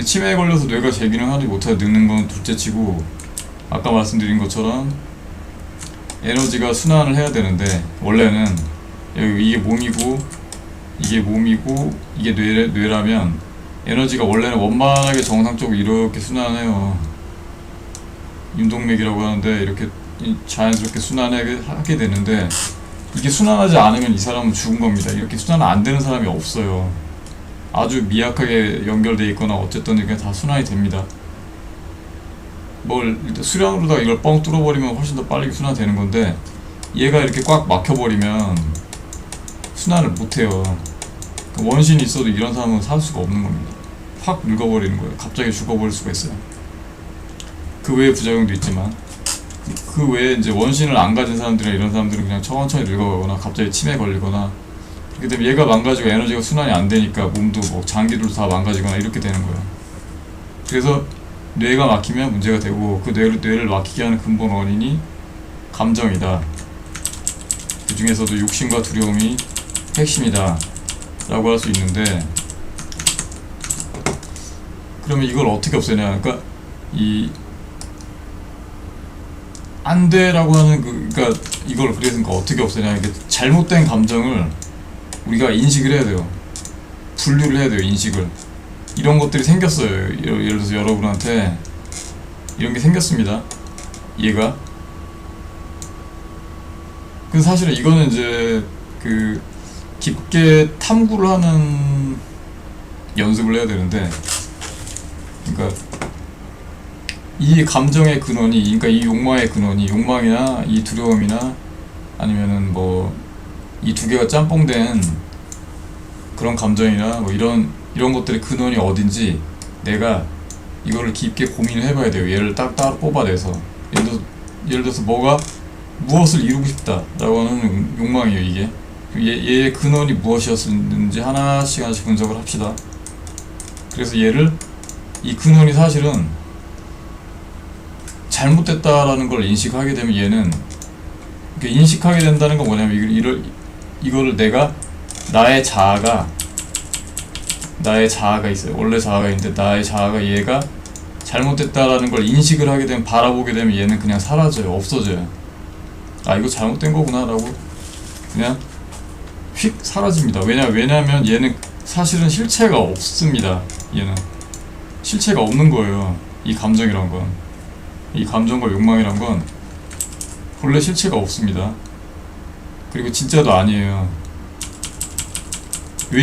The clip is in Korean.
치매에 걸려서 뇌가 재기능하지 못하게 늙는 건 둘째치고 아까 말씀드린 것처럼 에너지가 순환을 해야 되는데 원래는 여기 이게 몸이고 이게 몸이고 이게 뇌, 뇌라면 에너지가 원래는 원만하게 정상적으로 이렇게 순환해요. 윤동맥이라고 하는데 이렇게 이- 자연스럽게 순환하게 하게 되는데 이게 순환하지 않으면 이 사람은 죽은 겁니다. 이렇게 순환 안 되는 사람이 없어요. 아주 미약하게 연결돼 있거나 어쨌든 이게 다 순환이 됩니다. 뭘 수량으로다가 이걸 뻥 뚫어버리면 훨씬 더 빨리 순환되는 건데 얘가 이렇게 꽉 막혀버리면 순환을 못해요. 그 원신이 있어도 이런 사람은 살 수가 없는 겁니다. 확 늙어버리는 거예요. 갑자기 죽어버릴 수가 있어요. 그 외에 부작용도 있지만 그 외에 이제 원신을 안 가진 사람들이나 이런 사람들은 그냥 천천히 늙어가거나 갑자기 치매 걸리거나 그렇게 되면 얘가 망가지고 에너지가 순환이 안 되니까 몸도 뭐 장기도 다 망가지거나 이렇게 되는 거예요. 그래서 뇌가 막히면 문제가 되고 그 뇌를, 뇌를 막히게 하는 근본 원인이 감정이다. 그 중에서도 욕심과 두려움이 핵심이다. 라고 할 수 있는데 그러면 이걸 어떻게 없애냐 그러니까 이 안돼라고 하는 그 그러니까 이걸 그래서 어떻게 없애냐 이게 잘못된 감정을 우리가 인식을 해야 돼요. 분류를 해야 돼요 인식을. 이런 것들이 생겼어요. 예를 예를 들어서 여러분한테 이런 게 생겼습니다. 얘가? 그 사실은 이거는 이제 그 깊게 탐구를 하는 연습을 해야 되는데 그러니까 이 감정의 근원이 그러니까 이 욕망의 근원이 욕망이나 이 두려움이나 아니면은 뭐 이 두 개가 짬뽕된 그런 감정이나 뭐 이런 이런 것들의 근원이 어딘지 내가 이거를 깊게 고민을 해봐야 돼요. 얘를 딱 따로 뽑아내서 예를 들어서 예를 들어서 뭐가 무엇을 이루고 싶다라고 하는 욕망이에요 이게 얘, 얘의 근원이 무엇이었는지 하나씩 하나씩 분석을 합시다. 그래서 얘를 이 근원이 사실은 잘못됐다라는 걸 인식하게 되면 얘는 그 인식하게 된다는 건 뭐냐면 이걸 이거를 내가 나의 자아가 나의 자아가 있어요. 원래 자아가 있는데 나의 자아가 얘가 잘못됐다라는 걸 인식을 하게 되면 바라보게 되면 얘는 그냥 사라져요. 없어져요. 아 이거 잘못된 거구나라고 그냥 휙 사라집니다. 왜냐 왜냐면 얘는 사실은 실체가 없습니다. 얘는 실체가 없는 거예요. 이 감정이란 건. 이 감정과 욕망이란 건 본래 실체가 없습니다. 그리고 진짜도 아니에요.